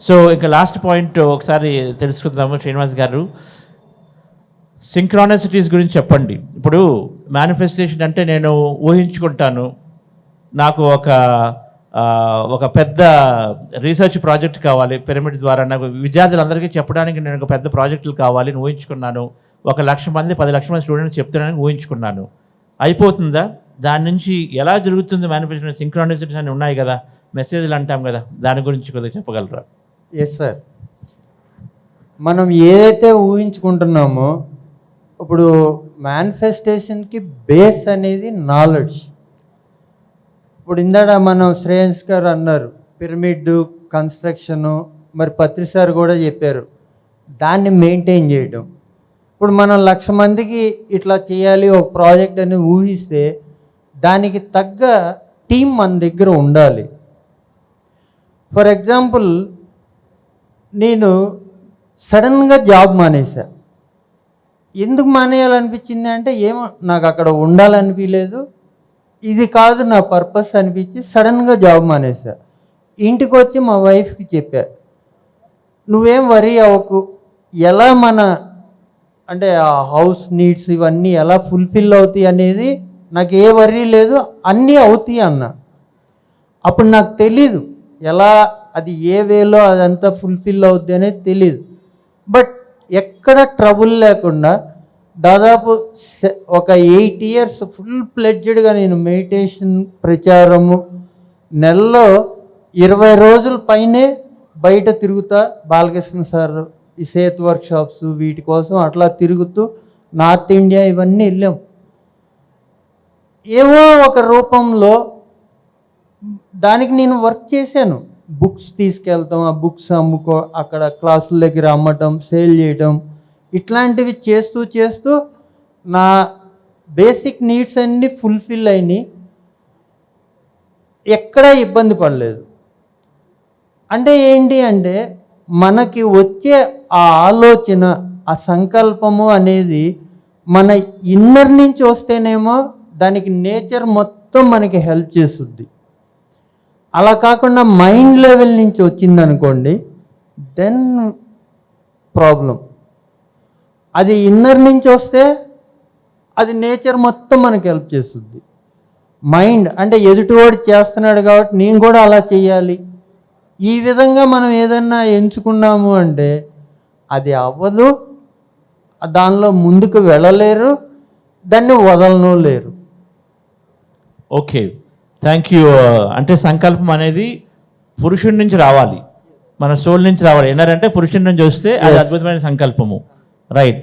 So ఇంకా last point ఒకసారి తెలుసుకుందాము శ్రీనివాస్ గారు. సింక్రానసిటీస్ గురించి చెప్పండి. ఇప్పుడు మేనిఫెస్టేషన్ అంటే నేను ఊహించుకుంటాను. నాకు ఒక ఒక పెద్ద రీసెర్చ్ ప్రాజెక్ట్ కావాలి. పిరమిడ్ ద్వారా నాకు విద్యార్థులందరికీ చెప్పడానికి నేను ఒక పెద్ద ప్రాజెక్టులు కావాలి అని ఊహించుకున్నాను. ఒక లక్ష మంది పది లక్షల మంది స్టూడెంట్స్ చెప్తున్నానని ఊహించుకున్నాను. అయిపోతుందా? దాని నుంచి ఎలా జరుగుతుంది మేనిఫెస్టేషన్ సింక్రానిసిటీస్ అని ఉన్నాయి కదా. మెసేజ్లు అంటాం కదా. దాని గురించి కొద్దిగా చెప్పగలరా? ఎస్ సార్ మనం ఏదైతే ఊహించుకుంటున్నామో ఇప్పుడు మేనిఫెస్టేషన్కి బేస్ అనేది నాలెడ్జ్ ఇప్పుడు ఇందాక మనం శ్రేయస్ గారు అన్నారు పిరమిడ్ కన్స్ట్రక్షను మరి పత్రి సార్ కూడా చెప్పారు దాన్ని మెయింటైన్ చేయడం ఇప్పుడు మనం లక్ష మందికి ఇట్లా చేయాలి ఒక ప్రాజెక్ట్ అని ఊహిస్తే దానికి తగ్గ టీం మన దగ్గర ఉండాలి. ఫర్ ఎగ్జాంపుల్ నేను సడన్గా జాబ్ మానేసా. ఎందుకు మానేయాలనిపించింది అంటే ఏమో నాకు అక్కడ ఉండాలనిపించలేదు ఇది కాదు నా పర్పస్ అనిపించి సడన్గా జాబ్ మానేసా. ఇంటికి వచ్చి మా వైఫ్కి చెప్పా. నువ్వేం వరీ అవ్వకు. ఎలా మన అంటే ఆ హౌస్ నీడ్స్ ఇవన్నీ ఎలా ఫుల్ఫిల్ అవుతాయి అనేది నాకు ఏ వరీ లేదు అన్నీ అవుతాయి అన్న. అప్పుడు నాకు తెలీదు ఎలా అది ఏ వేలో అదంతా ఫుల్ఫిల్ అవుద్ది అనేది తెలియదు బట్ ఎక్కడ ట్రబుల్ లేకుండా దాదాపు ఒక ఎయిట్ ఇయర్స్ ఫుల్ ప్లెడ్జెడ్గా నేను మెడిటేషన్ ప్రచారము నెలలో ఇరవై రోజుల పైనే బయట తిరుగుతా బాలకృష్ణ సార్ ఈ సేత్ వర్క్షాప్స్ వీటి కోసం అట్లా తిరుగుతూ నార్త్ ఇండియా ఇవన్నీ వెళ్ళాం. ఏవో ఒక రూపంలో దానికి నేను వర్క్ చేశాను. బుక్స్ తీసుకెళ్తాం ఆ బుక్స్ అమ్ముకో అక్కడ క్లాసుల దగ్గర అమ్మటం సేల్ చేయటం ఇట్లాంటివి చేస్తూ చేస్తూ నా బేసిక్ నీడ్స్ అన్నీ ఫుల్ఫిల్ అయినాయి. ఎక్కడా ఇబ్బంది పడలేదు. అంటే ఏంటి అంటే మనకి వచ్చే ఆ ఆలోచన ఆ సంకల్పము అనేది మన ఇన్నర్ నుంచి వస్తేనేమో దానికి నేచర్ మొత్తం మనకి హెల్ప్ చేస్తుంది. అలా కాకుండా మైండ్ లెవెల్ నుంచి వచ్చింది అనుకోండి దెన్ ప్రాబ్లం అది ఇన్నర్ నుంచి వస్తే అది నేచర్ మొత్తం మనకి హెల్ప్ చేస్తుంది. మైండ్ అంటే ఎదుటివాడు చేస్తున్నాడు కాబట్టి నేను కూడా అలా చేయాలి. ఈ విధంగా మనం ఏదన్నా ఎంచుకున్నాము అంటే అది అవ్వదు దానిలో ముందుకు వెళ్ళలేరు దాన్ని వదలను లేరు ఓకే థ్యాంక్ యూ అంటే సంకల్పం అనేది పురుషుడి నుంచి రావాలి. మన సోల్ నుంచి రావాలి. ఎన్నారంటే పురుషుడి నుంచి వస్తే అది అద్భుతమైన సంకల్పము. రైట్